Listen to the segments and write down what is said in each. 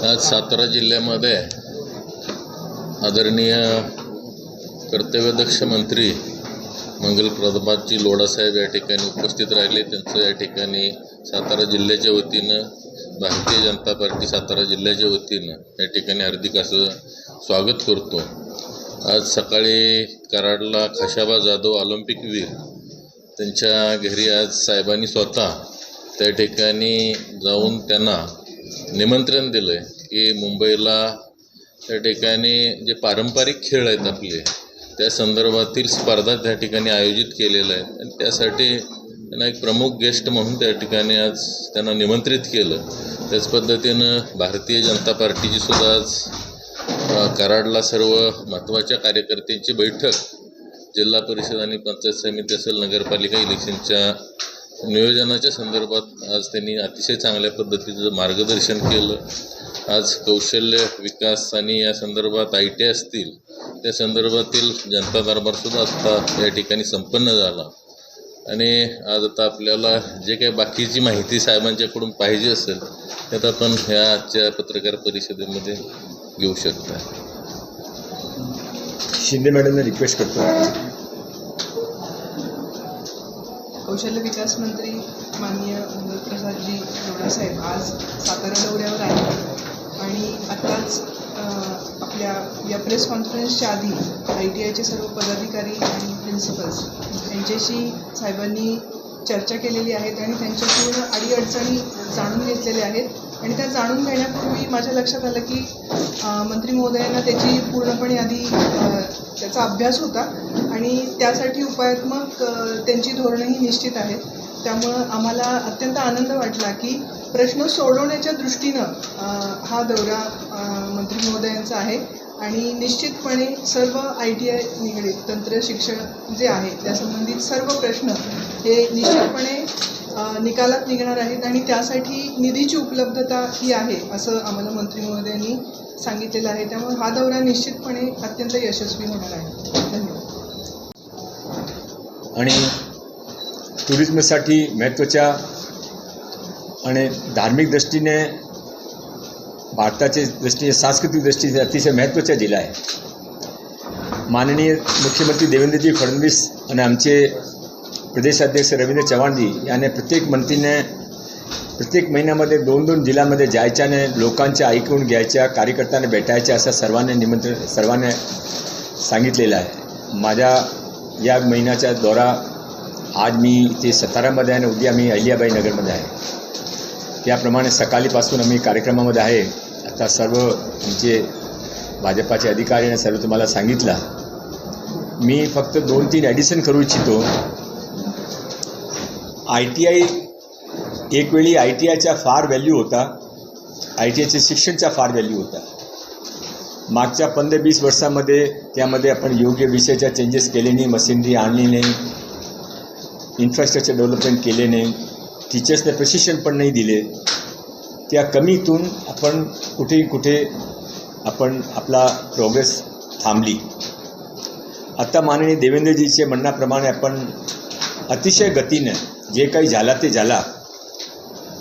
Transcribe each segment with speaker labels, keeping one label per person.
Speaker 1: आज सातारा जिल्ह्यामध्ये आदरणीय कर्तव्यदक्ष मंत्री मंगल प्रभातजी लोडासाहेब या ठिकाणी उपस्थित राहिले. त्यांचं या ठिकाणी सातारा जिल्ह्याच्या वतीनं भारतीय जनता पार्टी सातारा जिल्ह्याच्या वतीनं या ठिकाणी हार्दिक असं स्वागत करतो. आज सकाळी कराडला खाशाबा जाधव ऑलिम्पिक वीर त्यांच्या घरी आज साहेबांनी स्वतः त्या ठिकाणी जाऊन त्यांना निमंत्रण दिलं आहे की मुंबईला त्या ठिकाणी जे पारंपरिक खेळ आहेत आपले त्या संदर्भातील स्पर्धा त्या ठिकाणी आयोजित केलेल्या आहेत. आणि त्यासाठी त्यांना एक प्रमुख गेस्ट म्हणून त्या ठिकाणी आज त्यांना निमंत्रित केलं. त्याच पद्धतीनं भारतीय जनता पार्टीची सुद्धा आज कराडला सर्व महत्त्वाच्या कार्यकर्त्यांची बैठक जिल्हा परिषद आणि पंचायत समिती असेल नगरपालिका इलेक्शनच्या नियोजनाच्या संदर्भात आज त्यांनी अतिशय चांगल्या पद्धतीचं मार्गदर्शन केलं. आज कौशल्य विकास आणि या संदर्भात आय टी असतील त्या संदर्भातील जनता दरबारसुद्धा आत्ता या ठिकाणी संपन्न झाला. आणि आज आता आपल्याला जे काही बाकीची माहिती साहेबांच्याकडून पाहिजे असेल त्यात आपण ह्या आजच्या पत्रकार परिषदेमध्ये घेऊ शकता.
Speaker 2: शिंदे मॅडमने रिक्वेस्ट करतो.
Speaker 3: कौशल्य विकास मंत्री माननीय प्रसादजी लोढासाहेब आज सातारा दौऱ्यावर आहेत. आणि आत्ताच आपल्या या प्रेस कॉन्फरन्सच्या आधी आय टी आयचे सर्व पदाधिकारी आणि प्रिन्सिपल्स यांच्याशी साहेबांनी चर्चा केलेली आहेत आणि त्यांच्या पूर्ण अडीअडचणी जाणून घेतलेल्या आहेत. आणि त्या जाणून घेण्यापूर्वी माझ्या लक्षात आलं की मंत्री महोदयांना त्याची पूर्णपणे आधी त्याचा अभ्यास होता. आणि त्यासाठी उपायात्मक त्यांची धोरणंही निश्चित आहेत. त्यामुळं आम्हाला अत्यंत आनंद वाटला की प्रश्न सोडवण्याच्या दृष्टीनं हा दौरा मंत्री महोदयांचा आहे. आणि निश्चितपणे सर्व आय टी आय निगडीत तंत्र शिक्षण जे आहे त्या संबंधित सर्व प्रश्न हे निश्चितपणे निकालात निघणार आहेत आणि त्यासाठी निधीची उपलब्धता ही आहे असं आम्हाला मंत्री महोदयांनी सांगितलेलं आहे. त्यामुळे हा दौरा निश्चितपणे अत्यंत यशस्वी होणार आहे. धन्यवाद.
Speaker 2: आणि टुरिझमसाठी महत्त्वाच्या आणि धार्मिक दृष्टीने भारताच्या दृष्टीने सांस्कृतिक दृष्टीने अतिशय महत्त्वाचा जिल्हा आहे माननीय मुख्यमंत्री देवेंद्रजी फडणवीस आणि आमचे प्रदेशाध्यक्ष रवींद्र चव्हाणजी याने प्रत्येक मंत्रीने प्रत्येक महिन्यामध्ये दोन दोन जिल्ह्यामध्ये जायच्याने लोकांच्या ऐकून घ्यायच्या कार्यकर्त्यांना भेटायच्या असं सर्वांनी निमंत्रण सर्वांनी सांगितलेलं आहे. माझ्या या महिन्याचा दौरा आज मी इथे सतारामध्ये आहे आणि उद्या मी अहिल्याबाई नगरमध्ये आहे. त्याप्रमाणे सकाळीपासून आम्ही कार्यक्रमामध्ये आहे. आता सर्व आमचे भाजपाचे अधिकारी आणि सर्व तुम्हाला सांगितलं. मी फक्त दोन तीन ॲडिशन करू इच्छितो. आय टी आय एक वेळी आय टी आयचा फार व्हॅल्यू होता. आय टी आयच्या शिक्षणचा फार व्हॅल्यू होता. मागच्या पंधरा वीस वर्षामध्ये त्यामध्ये आपण योग्य विषयाच्या चेंजेस केले नाही मशिनरी आणली नाही इन्फ्रास्ट्रक्चर डेव्हलपमेंट केले नाही टीचर्सने प्रशिक्षण पण नाही दिले. त्या कमीतून आपण कुठेही कुठे आपण आपला प्रोग्रेस थांबली. आता माननीय देवेंद्रजीचे म्हणण्याप्रमाणे आपण अतिशय गतीनं जे काही झाला ते झाला.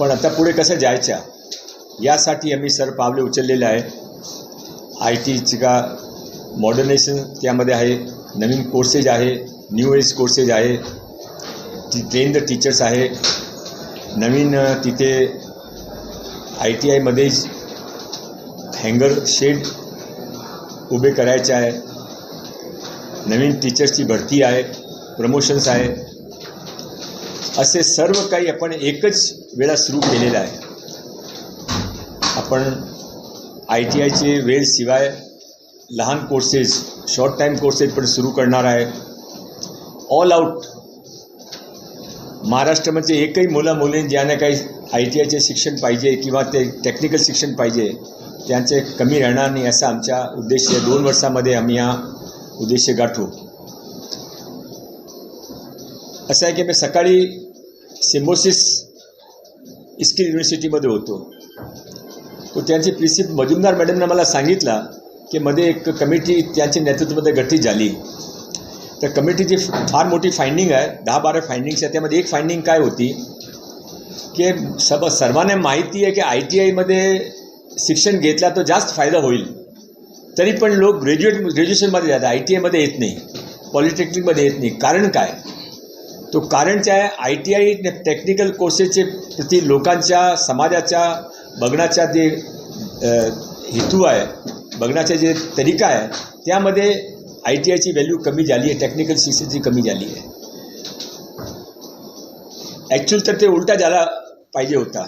Speaker 2: पण आता पुढे कसं जायच्या? यासाठी आम्ही सर पावले उचललेले आहे आय टीची का मॉडर्नेशन त्यामध्ये आहे. नवीन कोर्सेस आहे. न्यू एज कोर्सेस आहे. टी ट्रेन द टीचर्स आहे. नवीन तिथे आय टी आयमध्येच हँगर शेड उभे करायचे आहे. नवीन टीचर्सची भरती आहे. प्रमोशन्स आहे. असे सर्व काही आपण एकच वेळा सुरू केलेलं आहे. आपण आय टी आयचे वेळशिवाय लहान कोर्सेस शॉर्ट टाईम कोर्सेस पण सुरू करणार आहे. ऑल आऊट महाराष्ट्रामध्ये एकही मुलं मुलीं ज्यांना काही आय टी आयचे शिक्षण पाहिजे किंवा ते टेक्निकल शिक्षण पाहिजे त्यांचे कमी राहणार नाही असा आमचा उद्देश दोन वर्षामध्ये आम्ही हा उद्देश गाठू. असं आहे की मी सकाळी सिम्बोसिस इस्किल युनिव्हर्सिटीमध्ये होतो. तो त्यांची प्रिन्सिपल मजुमदार मॅडमनं मला सांगितलं की मध्ये एक कमिटी त्यांच्या नेतृत्वामध्ये गठीत झाली. त्या कमिटीची फार मोठी फाइंडिंग आहे. दहा बारा फाइंडिंग्स आहे. त्यामध्ये एक फाइंडिंग काय होती की सब सर्वांना माहिती आहे की आय टी आयमध्ये शिक्षण घेतला तर जास्त फायदा होईल. तरी पण लोक ग्रॅज्युएट ग्रॅज्युएशनमध्ये जातात. आय टी आयमध्ये येत नाही. पॉलिटेक्निकमध्ये येत नाही. कारण काय? तो कारणच्या आहे आय टी आय टेक्निकल कोर्सेसचे प्रति लोकांच्या समाजाच्या बघण्याचा जे हेतू आहे बघण्याचा जे तरीका आहे त्यामध्ये आय टी आयची व्हॅल्यू कमी झाली आहे टेक्निकल शिक्षणची कमी झाली आहे. ॲक्च्युअल तर ते उलटा झाला पाहिजे होता.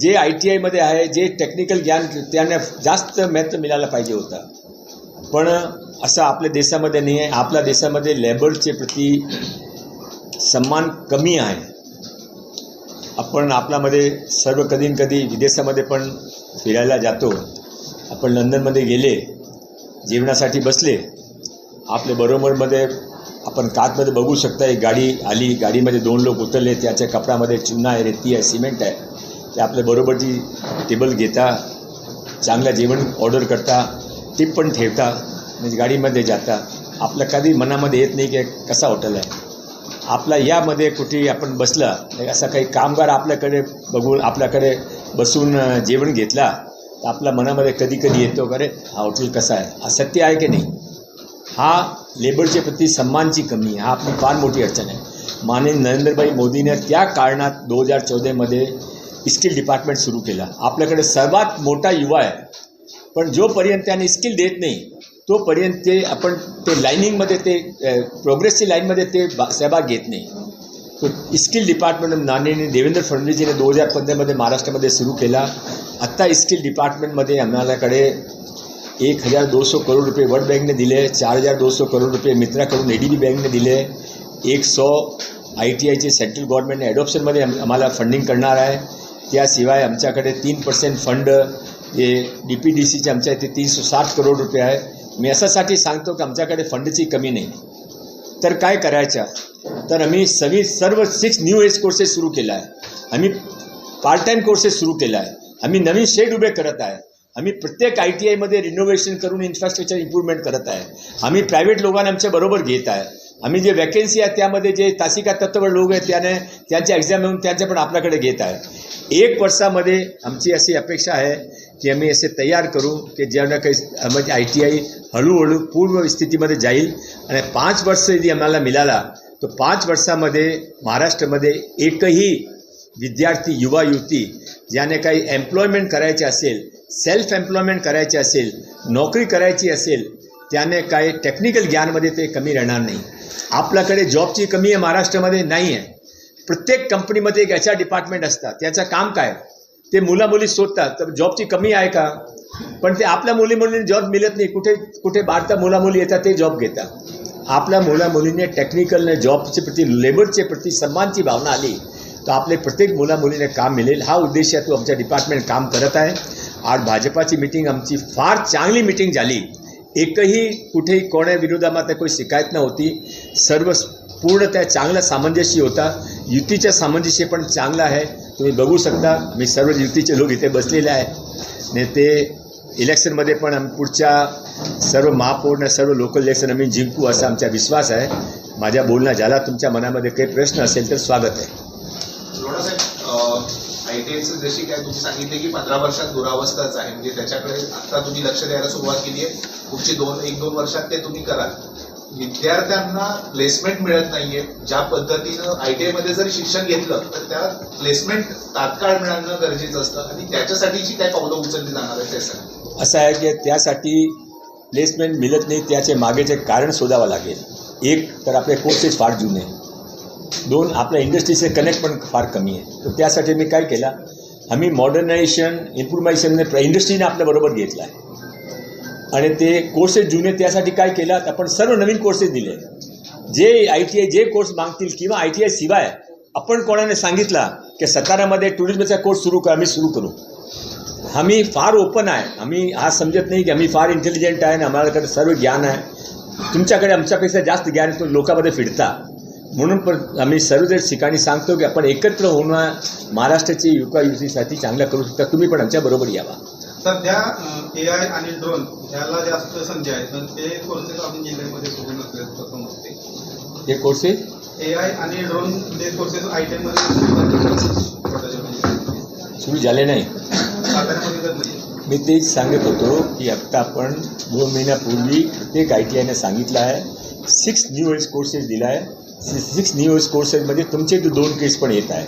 Speaker 2: जे आय टी आयमध्ये आहे जे टेक्निकल ज्ञान त्यांना जास्त महत्त्व मिळायला पाहिजे होता. पण असं आपल्या देशामध्ये नाही आहे. आपल्या देशामध्ये लेबरचे प्रती सन्मान कमी आहे. आपण आपल्यामध्ये सर्व कधी न कधी विदेशामध्ये पण फिरायला जातो. आपण लंडनमध्ये गेले जेवणासाठी बसले आपल्या बरोबरमध्ये आपण कातमध्ये बघू शकता एक गाडी आली गाडीमध्ये दोन लोक उतरले त्याच्या कपड्यामध्ये चुना आहे रेती आहे सिमेंट आहे. ते आपल्या बरोबरची टेबल घेता चांगलं जेवण ऑर्डर करता टिप पण ठेवता म्हणजे गाडीमध्ये जाता. आपल्या कधी मनामध्ये येत नाही की कसा हॉटेल आहे. आपला यामध्ये कुठे आपण बसला असा काही कामगार आपल्याकडे बघून आपल्याकडे बसून जेवण घेतला तर आपल्या मनामध्ये कधी कधी येतो अरे हा हॉटेल कसा आहे? हा सत्य आहे की नाही? हा लेबरच्या प्रती सन्मानची कमी हा आपली फार मोठी अडचण आहे. माननीय नरेंद्रभाई मोदीने त्या कारणात दोन हजार चौदामध्ये स्किल डिपार्टमेंट सुरू केला. आपल्याकडे सर्वात मोठा युवा आहे. पण जोपर्यंत त्याने स्किल देत नाही तोपर्यंत ते आपण ते लाईनिंगमध्ये ते प्रोग्रेसची लाईनमध्ये ते बा- सहभाग घेत नाही. तो स्किल डिपार्टमेंट माननीय देवेंद्र फडणवीसजीने दोन हजार पंधरामध्ये महाराष्ट्रामध्ये सुरू केला. आत्ता स्किल डिपार्टमेंटमध्ये आम्हालाकडे एक हजार दोनशे करोड रुपये वर्ल्ड बँकने दिले चार हजार दोनशे करोड रुपये मित्राकडून ए डी बी बँकने दिले एक सौ आय टी आयचे सेंट्रल गव्हर्नमेंटने ॲडॉप्शनमध्ये आम्हाला फंडिंग करणार आहे. त्याशिवाय आमच्याकडे तीन पर्सेंट फंड जे डी पी डी सीचे आमच्या इथे तीनशे साठ करोड रुपये आहे. मी अशासाठी सांगतो की आमच्याकडे फंडची कमी नाही. तर काय करायचं? तर आम्ही सगळी सर्व सिक्स न्यू एज कोर्सेस सुरू केला आहे आम्ही पार्ट टाईम कोर्सेस सुरू केला आहे आम्ही नवीन शेड उभे करत आहे. आम्ही प्रत्येक आय टी आयमध्ये रिनोव्हेशन करून इन्फ्रास्ट्रक्चर इम्प्रूव्हमेंट करत आहे. आम्ही प्रायव्हेट लोकांना आमच्या बरोबर घेत आहे. आम्ही जे वॅकेन्सी आहे त्यामध्ये जे तासिका तत्व लोक आहेत त्याने त्यांच्या एक्झाम येऊन त्यांच्या पण आपल्याकडे घेत आहे एक वर्षामध्ये आमची अशी अपेक्षा आहे की आम्ही असे तयार करू की ज्यांना काही म्हणजे आय टी आय हळूहळू पूर्व स्थितीमध्ये जाईल. आणि पाच वर्ष यदि आम्हाला मिळाला तर पाच वर्षामध्ये महाराष्ट्रामध्ये एकही विद्यार्थी युवा युवती ज्याने काही एम्प्लॉयमेंट करायचे असेल सेल्फ एम्प्लॉयमेंट करायचे असेल नोकरी करायची असेल त्याने काय टेक्निकल ज्ञानमध्ये ते कमी राहणार नाही. आपल्याकडे जॉबची कमी आहे महाराष्ट्रामध्ये नाही आहे प्रत्येक कंपनीमध्ये एक एच आर डिपार्टमेंट असतात. त्याचं काम काय? ते मुला मुली शोधतात तर जॉबची कमी आहे का? पण ते आपल्या मुली मुलींनी जॉब मिळत नाही. कुठे कुठे भारतात मुला मुली येतात ते जॉब घेतात. आपल्या मुलामुलीने टेक्निकलने जॉबच्या प्रती लेबरच्या प्रती सन्मानची भावना आली तर आपले प्रत्येक मुला मुलीने काम मिळेल. हा उद्देश आहे तो आमच्या डिपार्टमेंट काम करत आहे. आज भाजपाची मिटिंग आमची फार चांगली मिटिंग झाली. एकही कुठेही कोण्या विरोधामध्ये काही शिकायत नव्हती. सर्व पूर्ण त्या चांगला सामंजस्य होता. युतीच्या सामंजस्य पण चांगलं आहे. तुम्ही बघू शकता मी सर्व युतीचे लोक इथे बसलेले आहे. नेते ते इलेक्शनमध्ये पण आम्ही पुढच्या सर्व महापौर सर्व लोकल इलेक्शन आम्ही जिंकू असा आमचा विश्वास आहे. माझ्या बोलणं झाला तुमच्या मनामध्ये काही प्रश्न असेल तर स्वागत आहे.
Speaker 4: जशी काय तुम्ही सांगितले की पंधरा वर्षात दुरावस्थाच आहे. म्हणजे त्याच्याकडे आता तुम्ही लक्ष द्यायला सुरुवात केली आहे. पुढची दोन एक दोन वर्षात ते तुम्ही कराल विद्यार्थ्यांना प्लेसमेंट मिळत नाहीये. ज्या पद्धतीनं आय टी आयमध्ये जर शिक्षण घेतलं तर त्या प्लेसमेंट तात्काळ मिळणं गरजेचं असतं. आणि त्याच्यासाठीची काय पावलं उचलली जाणार आहे
Speaker 2: असं आहे की त्यासाठी प्लेसमेंट मिळत नाही त्याचे मागेचे कारण शोधावं लागेल. एक तर आपले कोर्सेस फार जुने. दोन आपल्या इंडस्ट्रीचे कनेक्ट पण फार कमी आहे. तर त्यासाठी मी काय केला आम्ही मॉडर्नायझेशन इम्प्रुव्हायझेशन इंडस्ट्रीने आपल्याबरोबर घेतलं आहे आणि ते कोर्सेस जुने त्यासाठी काय केलं आपण सर्व नवीन कोर्सेस दिले. जे आय टी आय जे कोर्स मागतील किंवा आय टी आय शिवाय आपण कोणाने सांगितला की सतारामध्ये टुरिझमचा कोर्स सुरू करा आम्ही सुरू करू. आम्ही फार ओपन आहे. आम्ही हा समजत नाही की आम्ही फार इंटेलिजंट आहे आणि आम्हालाकडे सर्व ज्ञान आहे. तुमच्याकडे आमच्यापेक्षा जास्त ज्ञान आहे, तुम्ही लोकांमध्ये फिरता. म्हणून पण आम्ही सर्व जर ठिकाणी सांगतो की आपण एकत्र होणं महाराष्ट्राची युका युतीसाठी चांगलं करू शकता. तुम्ही पण आमच्याबरोबर यावा.
Speaker 5: सध्या ए आय आणि ड्रोन ह्याला जास्त संधी आहे पण ते कोर्सेस अजून जिल्ह्यामध्ये सुरू नसल्याचं समजते
Speaker 2: हे कोर्सेस
Speaker 5: ए आय आणि ड्रोन ते कोर्सेस आय टी मध्ये
Speaker 2: सुरू झाले नाही?
Speaker 5: नाही
Speaker 2: मी तेच सांगत होतो की आत्ता आपण दोन महिन्यापूर्वी प्रत्येक आय टी आयने सांगितलं आहे. सिक्स न्यू एज कोर्सेस दिला आहे. सिक्स न्यू एज कोर्सेसमध्ये तुमचे दोन केस पण येत आहे.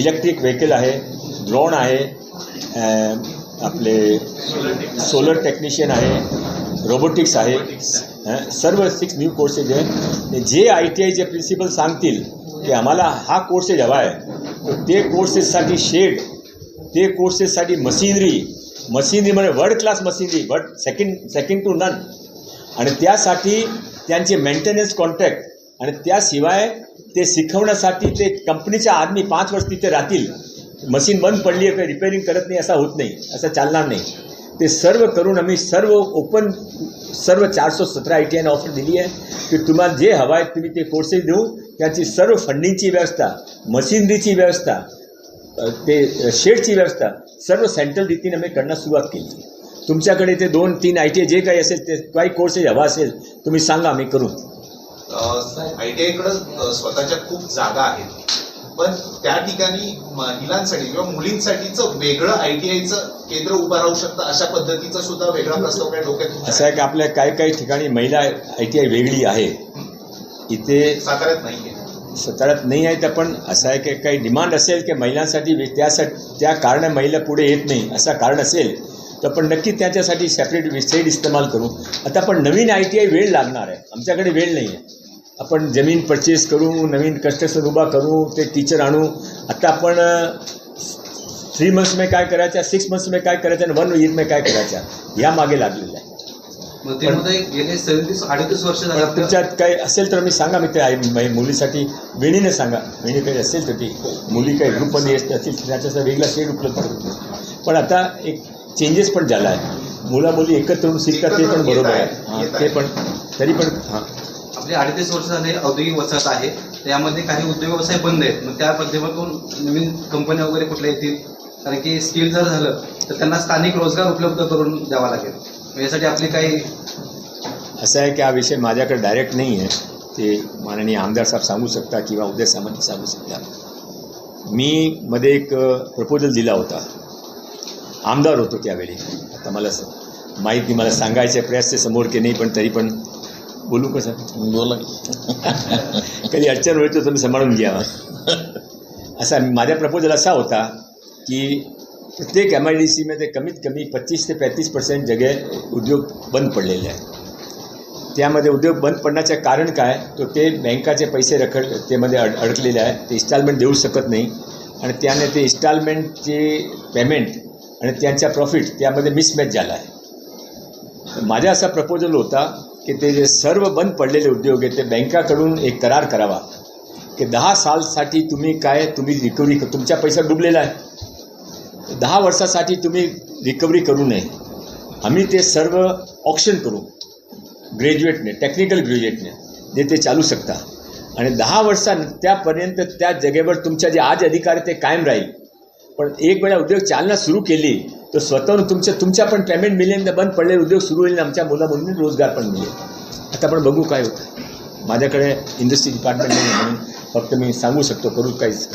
Speaker 2: इलेक्ट्रिक व्हेकल आहे ड्रोन आहे आपले सोलर टेक्निशियन आहे रोबोटिक्स आहे सर्व सिक्स न्यू कोर्सेस आहे जे आय टी आयचे प्रिन्सिपल सांगतील की आम्हाला हा कोर्सेस हवा आहे तर ते कोर्सेससाठी शेड ते कोर्सेससाठी मशिनरी मशिनरी म्हणजे world class machinery but second second to none आणि त्यासाठी त्यांचे मेंटेनन्स कॉन्ट्रॅक्ट आणि त्याशिवाय ते शिकवण्यासाठी ते कंपनीच्या आदमी पाच वर्ष तिथे राहतील. मशीन बंद पडली आहे काही रिपेरिंग करत नाही असा होत नाही असं चालणार नाही. ते सर्व करून आम्ही सर्व ओपन सर्व चारशे सतरा आय टी आयने ऑफर दिली आहे की तुम्हाला जे हवं आहे तुम्ही ते कोर्सेस देऊ. त्याची सर्व फंडिंगची व्यवस्था मशिनरीची व्यवस्था ते शेडची व्यवस्था सर्व सेंट्रल रीतीने आम्ही करणं सुरुवात केली. तुमच्याकडे ते दोन तीन आय टी आय जे काही असेल ते काही कोर्सेस हवा असेल तुम्ही सांगा आम्ही करू.
Speaker 4: आय टी आयकडं स्वतःच्या खूप जागा आहेत. पण त्या ठिकाणी महिलांसाठी किंवा मुलींसाठीचं वेगळं आय टी आयचं केंद्र उभं राहू शकतं अशा पद्धतीचा सुद्धा वेगळा प्रस्ताव काय डोक्यात
Speaker 2: असं आहे की आपल्या काही काही ठिकाणी महिला आय टी आय वेगळी आहे. इथे
Speaker 4: साताऱ्यात नाहीये.
Speaker 2: साताऱ्यात नाही आहे तर पण असं आहे की काही डिमांड असेल की महिलांसाठी त्यासाठी त्या कारण महिला पुढे येत नाही असं कारण असेल तर पण नक्की त्याच्यासाठी सेपरेट वेबसाईट इस्तेमाल करू. आता पण नवीन आय टी आय वेळ लागणार आहे. आमच्याकडे वेळ नाही आहे. आपण जमीन परचेस करू नवीन कन्स्ट्रक्शन उभा करू ते टीचर आणू. आता आपण थ्री मंथ्स में काय करायचं सिक्स मंथ्स में काय करायचं आणि वन ईयर में काय करायचं या मागे लागलेलं आहे.
Speaker 6: गेले सदतीस अडतीस वर्ष
Speaker 2: तुमच्यात काही असेल तर मी सांगा मी ते आई मुलीसाठी. वेणीने सांगा. वेणी काही असेल तर ती. मुली काही ग्रुपमध्ये येत असतील त्याच्यासाठी वेगळा शेड उपलब्ध करू पण आता एक चेंजेस पण झाला आहे. मुला मुली एकत्र शिकतात ते पण बरोबर आहे. ते. पण तरी पण हां.
Speaker 6: आपली अडतीस वर्ष झाले औद्योगिक वसाहत आहे. त्यामध्ये काही उद्योग व्यवसाय बंद आहेत. मग त्या माध्यमातून नवीन कंपन्या वगैरे कुठल्या येतील? कारण की स्किल जर झालं तर त्यांना स्थानिक रोजगार उपलब्ध करून द्यावा लागेल. यासाठी आपली काही
Speaker 2: असं आहे की हा विषय माझ्याकडे डायरेक्ट नाही आहे. ते माननीय आमदार साहेब सांगू शकता किंवा उदय सामंत सांगू शकता. मी मध्ये एक प्रपोजल दिला होता. आमदार होतो त्यावेळी. आता मला स- माहीत नाही मला सांगायचे प्रयास ते समोर की नाही पण तरी पण बोलू कसं?
Speaker 1: बोला.
Speaker 2: कधी अडचण होईल तर तुम्ही सांभाळून घ्या. असा माझा प्रपोजल असा होता की प्रत्येक एम आय डी सीमध्ये कमीत कमी पच्चीस ते पैतीस पर्सेंट जगे उद्योग बंद पडलेले आहे त्यामध्ये उद्योग बंद पडण्याचं कारण काय? तो ते बँकाचे पैसे रखड त्यामध्ये अड अडकलेले आहे ते इन्स्टॉलमेंट देऊ शकत नाही. आणि त्याने ते इन्स्टॉलमेंटचे पेमेंट आणि त्यांचा प्रॉफिट त्यामध्ये मिसमॅच झाला आहे. माझा असा प्रपोजल होता की ते जे सर्व बंद पडलेले उद्योग आहेत ते बँकाकडून एक करार करावा. की दहा सालसाठी तुम्ही काय तुम्ही रिकव्हरी तुमचा पैसा डुबलेला आहे. दहा वर्षासाठी तुम्ही रिकव्हरी करू नये. आम्ही ते सर्व ऑप्शन करू. ग्रॅज्युएटने टेक्निकल ग्रॅज्युएटने जे ते चालू शकता. आणि दहा वर्षां त्यापर्यंत त्या जगेवर तुमच्या जे आज अधिकार आहे ते कायम राहील. पण एक वेळा उद्योग चालना सुरू केली तर स्वतःहून तुमच्या तुमच्या पण पेमेंट मिळेल तर बंद पडलेले उद्योग सुरू होईल आणि आमच्या मुलामुलींना रोजगार पण मिळेल आता आपण बघू काय होतं. माझ्याकडे इंडस्ट्री डिपार्टमेंट नाही म्हणून फक्त मी सांगू शकतो करू काहीच.